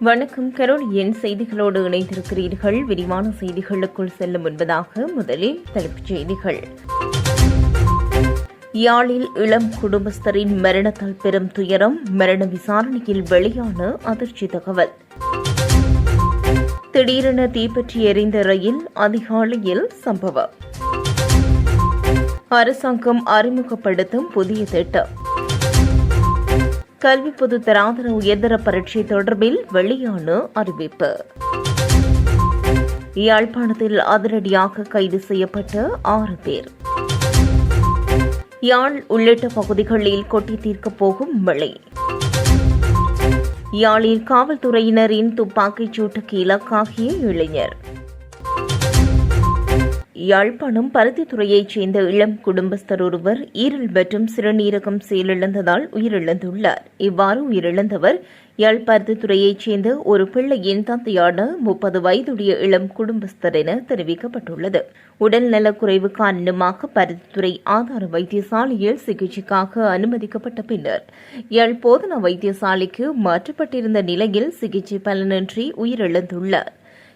வணக்கம். கரோலியன் செய்திகளோடு இணைந்திருக்கிறீர்கள். விரிவான செய்திகளுக்குள் செல்லும் முன்பதாக முதலில் தலைப்புச் செய்திகள். யாழில் இளம் குடும்பஸ்தரின் மரணத்தால் பெரும் துயரம் மரண விசாரணையில் வெளியான அதிர்ச்சி தகவல். திடீரென தீப்பற்றி எரிந்த ரயில் அதிகாலையில் சம்பவம். அரசாங்கம் அறிமுகப்படுத்தும் புதிய திட்டம். கல்வி பொது தராதர உயர்தர பரீட்சை தொடர்பில் வெளியான அறிவிப்பு. யாழ்ப்பாணத்தில் அதிரடியாக கைது செய்யப்பட்ட ஆறு பேர். யாழ் உள்ளிட்ட பகுதிகளில் கொட்டி தீர்க்கப் போகும் மழை. யாழில் காவல்துறையினரின் துப்பாக்கிச் சூட்டுக்கு இலக்காகிய இளைஞர். யாழ்ப்பாணம் பருத்தித்துறையைச் சேர்ந்த இளம் குடும்பஸ்தர் ஒருவர் ஈரல் மற்றும் சிறுநீரகம் செயலிழந்ததால் உயிரிழந்துள்ளார். இவ்வாறு உயிரிழந்தவர் யாழ் பருத்தித்துறையைச் சேர்ந்த ஒரு பிள்ளையின் தந்தையான முப்பது வயதுடைய இளம் குடும்பஸ்தர் என தெரிவிக்கப்பட்டுள்ளது. உடல்நலக்குறைவு காரணமாக பருத்தித்துறை ஆதார வைத்தியசாலையில் சிகிச்சைக்காக அனுமதிக்கப்பட்ட பின்னர் யாழ் போதனா வைத்தியசாலைக்கு மாற்றப்பட்டிருந்த நிலையில் சிகிச்சை பலனின்றி உயிரிழந்துள்ளார்.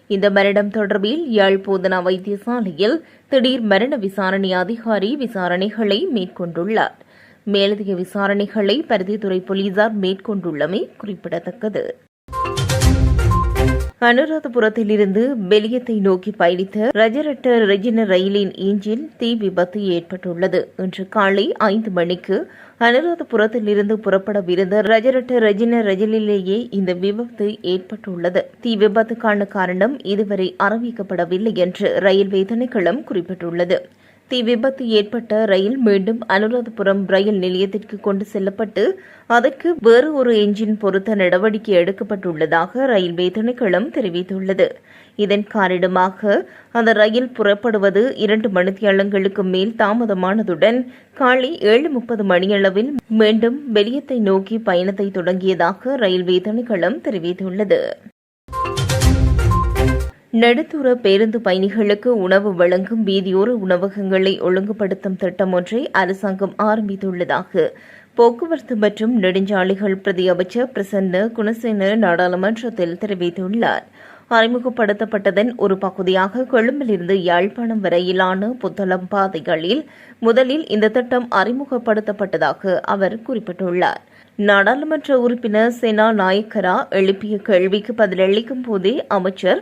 இந்த மரணம் தொடர்பில் யாழ் போதனா வைத்தியசாலையில் திடீர் மரண விசாரணை அதிகாரி விசாரணைகளை மேற்கொண்டுள்ளார். மேலதிக விசாரணைகளை பருத்தித்துறை போலீசார் மேற்கொண்டுள்ளமை குறிப்பிடத்தக்கது. அனுராதபுரத்திலிருந்து பெலியத்தை நோக்கி பயணித்த ரஜரட்ட ரெஜின ரயிலின் இன்ஜின் தீ விபத்து ஏற்பட்டுள்ளது. இன்று காலை ஐந்து மணிக்கு அனுராதபுரத்திலிருந்து புறப்படவிருந்த ரஜரட்ட ரெஜின ரயிலிலேயே இந்த விபத்து ஏற்பட்டுள்ளது. தீ விபத்துக்கான காரணம் இதுவரை அறிவிக்கப்படவில்லை என்று ரயில்வே திணைக்களம் குறிப்பிட்டுள்ளது. தீ விபத்து ஏற்பட்ட ரயில் மீண்டும் அனுராதபுரம் ரயில் நிலையத்திற்கு கொண்டு செல்லப்பட்டு அதற்கு வேறு ஒரு எஞ்சின் பொருத்த நடவடிக்கை எடுக்கப்பட்டுள்ளதாக ரயில்வே திணைக்களம் தெரிவித்துள்ளது. இதன் காரணமாக அந்த ரயில் புறப்படுவது இரண்டு மணித்தியாலங்களுக்கு மேல் தாமதமானதுடன் காலை ஏழு முப்பது மணியளவில் மீண்டும் வெளியத்தை நோக்கி பயணத்தை தொடங்கியதாக ரயில்வே திணைக்களம் தெரிவித்துள்ளது. நடுத்தூர பேருந்து பயணிகளுக்கு உணவு வழங்கும் வீதியோர உணவகங்களை ஒழுங்குபடுத்தும் திட்டம் ஒன்றை அரசாங்கம் ஆரம்பித்துள்ளதாக போக்குவரத்து மற்றும் நெடுஞ்சாலைகள் பிரதி அமைச்சர் பிரசன்ன குணசேன நாடாளுமன்றத்தில் தெரிவித்துள்ளார். அறிமுகப்படுத்தப்பட்டதன் ஒரு பகுதியாக கொழும்பிலிருந்து யாழ்ப்பாணம் வரையிலான புத்தளம் பாதைகளில் முதலில் இந்த திட்டம் அறிமுகப்படுத்தப்பட்டதாக அவர் குறிப்பிட்டுள்ளார். நாடாளுமன்ற உறுப்பினர் செனா நாயக்கரா எழுப்பிய கேள்விக்கு பதிலளிக்கும் போதே அமைச்சர்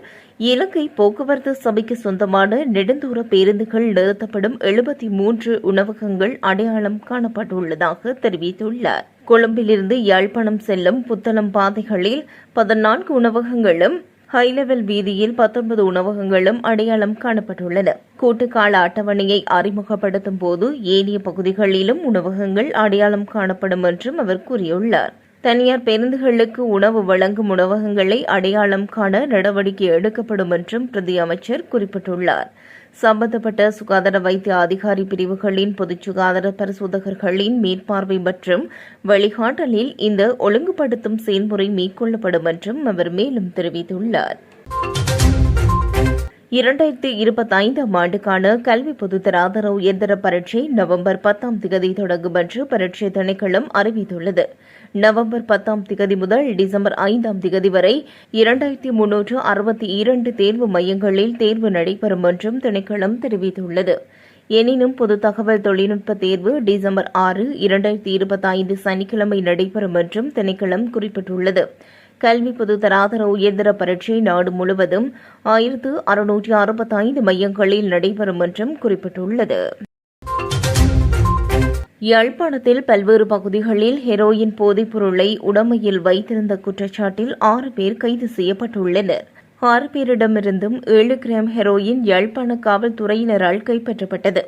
இலங்கை போக்குவரத்து சபைக்கு சொந்தமான நெடுந்தூர பேருந்துகள் நிறுத்தப்படும் எழுபத்தி மூன்று உணவகங்கள் அடையாளம் காணப்பட்டுள்ளதாக தெரிவித்துள்ளார். கொழும்பிலிருந்து யாழ்ப்பாணம் செல்லும் புத்தளம் பாதைகளில் பதினான்கு உணவகங்களும் ஹை லெவல் வீதியில் பத்தொன்பது உணவகங்களும் அடையாளம் காணப்பட்டுள்ளன. கூட்டுக்கால அட்டவணையை அறிமுகப்படுத்தும் போது ஏனைய பகுதிகளிலும் உணவகங்கள் அடையாளம் காணப்படும் என்றும் அவர் கூறியுள்ளார். தனியார் பேருந்துகளுக்கு உணவு வழங்கும் உணவகங்களை அடையாளம் காண நடவடிக்கை எடுக்கப்படும் என்றும் பிரதி அமைச்சர் குறிப்பிட்டுள்ளார். சம்பந்தப்பட்ட சுகாதார வைத்திய அதிகாரி பிரிவுகளின் பொதுச் சுகாதார பரிசோதகர்களின் மேற்பார்வை மற்றும் வழிகாட்டலில் இந்த ஒழுங்குபடுத்தும் செயல்முறை மேற்கொள்ளப்படும் என்றும் அவர் மேலும் தெரிவித்துள்ளார். இரண்டாயிரத்தி இருபத்தி ஐந்தாம் ஆண்டுக்கான கல்வி பொதுத்தராதரவு இயந்திர பரீட்சை நவம்பர் பத்தாம் திகதி தொடங்கும் என்று பரீட்சை திணைக்களம் அறிவித்துள்ளது. நவம்பர் பத்தாம் திகதி முதல் டிசம்பர் ஐந்தாம் திகதி வரை இரண்டாயிரத்தி முன்னூற்று அறுபத்தி இரண்டு தேர்வு மையங்களில் தேர்வு நடைபெறும் என்றும் திணைக்களம் தெரிவித்துள்ளது. எனினும் பொது தகவல் தொழில்நுட்ப தேர்வு டிசம்பர் ஆறு இரண்டாயிரத்தி இருபத்தி ஐந்து சனிக்கிழமை நடைபெறும் என்றும் திணைக்களம் குறிப்பிட்டுள்ளது. கல்வி பொது தராதர உயர்தர பரீட்சை நாடு முழுவதும் ஆயிரத்து அறுநூற்றி அறுபத்தைந்து மையங்களில் நடைபெறும் என்றும் குறிப்பிட்டுள்ளது. யாழ்ப்பாணத்தில் பல்வேறு பகுதிகளில் ஹெரோயின் போதைப் பொருளை உடமையில் வைத்திருந்த குற்றச்சாட்டில் ஆறு பேர் கைது செய்யப்பட்டுள்ளனர். ஆறு பேரிடமிருந்தும் ஏழு கிராம் ஹெரோயின் யாழ்ப்பாண காவல்துறையினரால் கைப்பற்றப்பட்டது.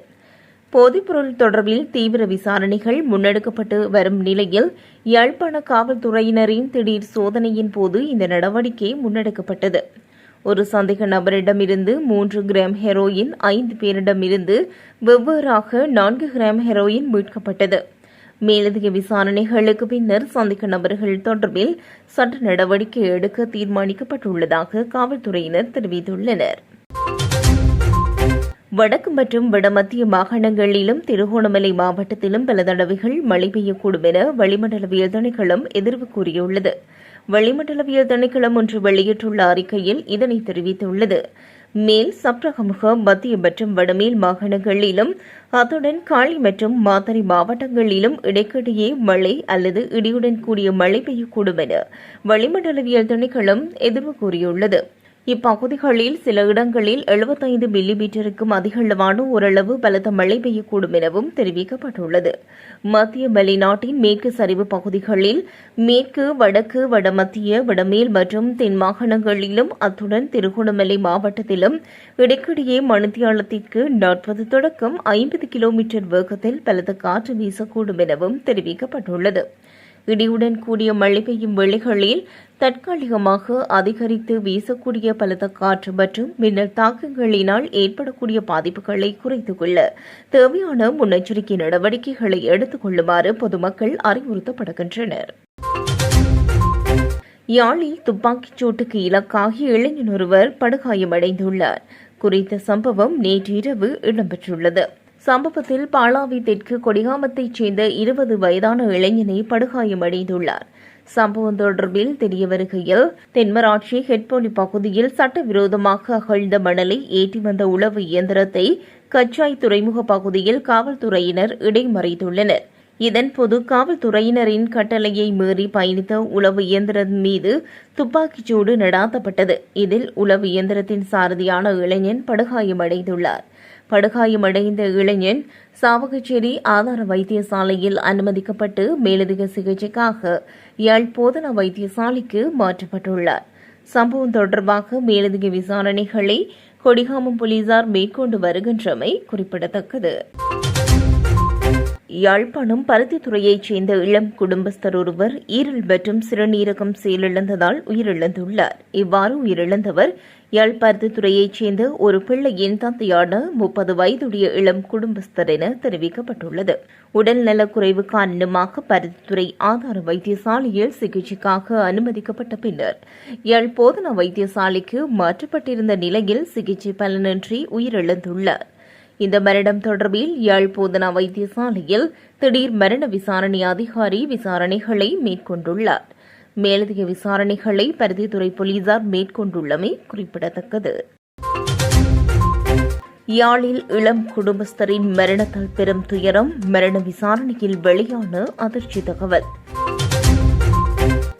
போதைப்பொருள் தொடர்பில் தீவிர விசாரணைகள் முன்னெடுக்கப்பட்டு வரும் நிலையில் யாழ்ப்பாண காவல்துறையினரின் திடீர் சோதனையின் போது இந்த நடவடிக்கை முன்னெடுக்கப்பட்டது. ஒரு சந்தேக நபரிடமிருந்து மூன்று கிராம் ஹெரோயின் ஐந்து பேரிடமிருந்து வெவ்வேறாக நான்கு கிராம் ஹெரோயின் மீட்கப்பட்டது. மேலதிக விசாரணைகளுக்கு பின்னர் சந்தேக நபர்கள் தொடர்பில் சட்ட நடவடிக்கை எடுக்க தீர்மானிக்கப்பட்டுள்ளதாக காவல்துறையினர் தெரிவித்துள்ளனர். வடக்கு மற்றும் வடமத்திய மாகாணங்களிலும் திருகோணமலை மாவட்டத்திலும் பல தடவைகள் மழை பெய்யக்கூடும் என வளிமண்டலவியல் திணைக்களம் எதிர்வு கூறியுள்ளது. வளிமண்டலவியல் திணைக்களம் ஒன்று வெளியிட்டுள்ள அறிக்கையில் இதனை தெரிவித்துள்ளது. மேல் சப்ரகமுக மத்திய மற்றும் வடமேல் மாகாணங்களிலும் அத்துடன் காளி மற்றும் மாத்தறை மாவட்டங்களிலும் இடைக்கிடையே மழை அல்லது இடியுடன் கூடிய மழை பெய்யக்கூடும் என வளிமண்டலவியல் திணைக்களம் எதிர்வு கூறியுள்ளது. இப்பகுதிகளில் சில இடங்களில் 75 மில்லி மீட்டருக்கும் அதிகளவான ஓரளவு பலத்த மழை பெய்யக்கூடும் எனவும் தெரிவிக்கப்பட்டுள்ளது. மத்திய மலைநாட்டின் மேற்கு சரிவு பகுதிகளில் மேற்கு வடக்கு வடமத்திய வடமேல் மற்றும் தென் மாகாணங்களிலும் அத்துடன் திருகோணமலை மாவட்டத்திலும் இடைக்கிடையே மணித்தியாலத்திற்கு நாற்பது தொடக்கம் ஐம்பது கிலோமீட்டர் வேகத்தில் பலத்த காற்று வீசக்கூடும் எனவும் தெரிவிக்கப்பட்டுள்ளது. இடியுடன் கூடிய மழை பெய்யும் வெளிகளில் தற்காலிகமாக அதிகரித்து வீசக்கூடிய பலத்த காற்று மற்றும் மின்னல் தாக்கங்களினால் ஏற்படக்கூடிய பாதிப்புகளை குறைத்துக் கொள்ள தேவையான முன்னெச்சரிக்கை நடவடிக்கைகளை எடுத்துக் கொள்ளுமாறு பொதுமக்கள் அறிவுறுத்தப்படுகின்றனர். யாழில் துப்பாக்கிச் சூட்டுக்கு இலக்காகி இளைஞன் ஒருவர் படுகாயமடைந்துள்ளார். குறித்த சம்பவம் நேற்றிரவு இடம்பெற்றுள்ளது. சம்பவத்தில் பாலாவி தெற்கு கொடிகாமத்தைச் சேர்ந்த இருபது வயதான இளைஞனை படுகாயமடைந்துள்ளார். சம்பவம் தொடர்பில் தெரிய வருகையில் தென்மராட்சி ஹெட்போலி பகுதியில் சட்டவிரோதமாக அகழ்ந்த மணலை ஏற்றி வந்த உளவு இயந்திரத்தை கச்சாய் துறைமுக பகுதியில் காவல்துறையினர் இடைமறைத்துள்ளனர். இதன்போது காவல்துறையினரின் கட்டளையை மீறி பயணித்த உளவு இயந்திரம் மீது துப்பாக்கிச்சூடு நடாத்தப்பட்டது. இதில் உளவு இயந்திரத்தின் சாரதியான இளைஞன் படுகாயமடைந்துள்ளார். படுகாயமடைந்த இளைஞன் சாவகச்சேரி ஆதார வைத்தியசாலையில் அனுமதிக்கப்பட்டு மேலதிக சிகிச்சைக்காக யாழ் போதனா வைத்தியசாலைக்கு மாற்றப்பட்டுள்ளார். சம்பவம் தொடர்பாக மேலதிக விசாரணைகளை கொடிகாமம் போலீசார் மேற்கொண்டு வருகின்றமை குறிப்பிடத்தக்கது. யாழ்ப்பாணம் பருத்தித்துறையைச் சேர்ந்த இளம் குடும்பஸ்தர் ஒருவர் ஈரல் மற்றும் சிறுநீரகம் செயலிழந்ததால் உயிரிழந்துள்ளார். இவ்வாறு உயிரிழந்தவர் யாழ் பருத்தித்துறையைச் சேர்ந்த ஒரு பிள்ளையின் தந்தையான முப்பது வயதுடைய இளம் குடும்பஸ்தர் என தெரிவிக்கப்பட்டுள்ளது. உடல்நலக்குறைவு காரணமாக பருத்தித்துறை ஆதார வைத்தியசாலையில் சிகிச்சைக்காக அனுமதிக்கப்பட்ட பின்னர் யாழ் போதனா வைத்தியசாலைக்கு மாற்றப்பட்டிருந்த நிலையில் சிகிச்சை பலனின்றி உயிரிழந்துள்ளார். இந்த மரணம் தொடர்பில் யாழ் போதனா வைத்தியசாலையில் திடீர் மரண விசாரணை அதிகாரி விசாரணைகளை மேற்கொண்டுள்ளார். மேலதிக விசாரணைகளை பருத்தித்துறை போலீசார் மேற்கொண்டுள்ளமை குறிப்பிடத்தக்கது. யாழில் இளம் குடும்பஸ்தரின் மரணத்தால் பெரும் துயரம் மரண விசாரணையில் வெளியான அதிர்ச்சி தகவல்.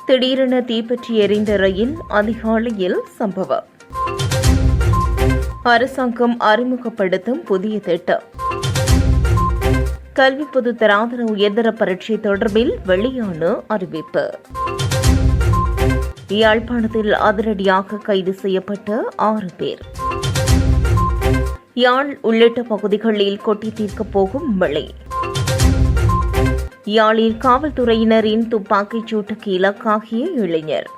திடீரென தீப்பற்றி எரிந்த ரயில் அதிகாலையில் சம்பவம். அரசாங்கம் அறிமுகப்படுத்தும் புதிய திட்டம். கல்வி பொது தராதர உயர்தர பரீட்சை தொடர்பில் வெளியான அறிவிப்பு. யாழ்ப்பாணத்தில் அதிரடியாக கைது செய்யப்பட்ட ஆறு பேர். யாழ் உள்ளிட்ட பகுதிகளில் கொட்டி தீர்க்கப் போகும் மழை. யாழில் காவல்துறையினரின் துப்பாக்கிச் சூட்டுக்கு இலக்காகிய இளைஞர்.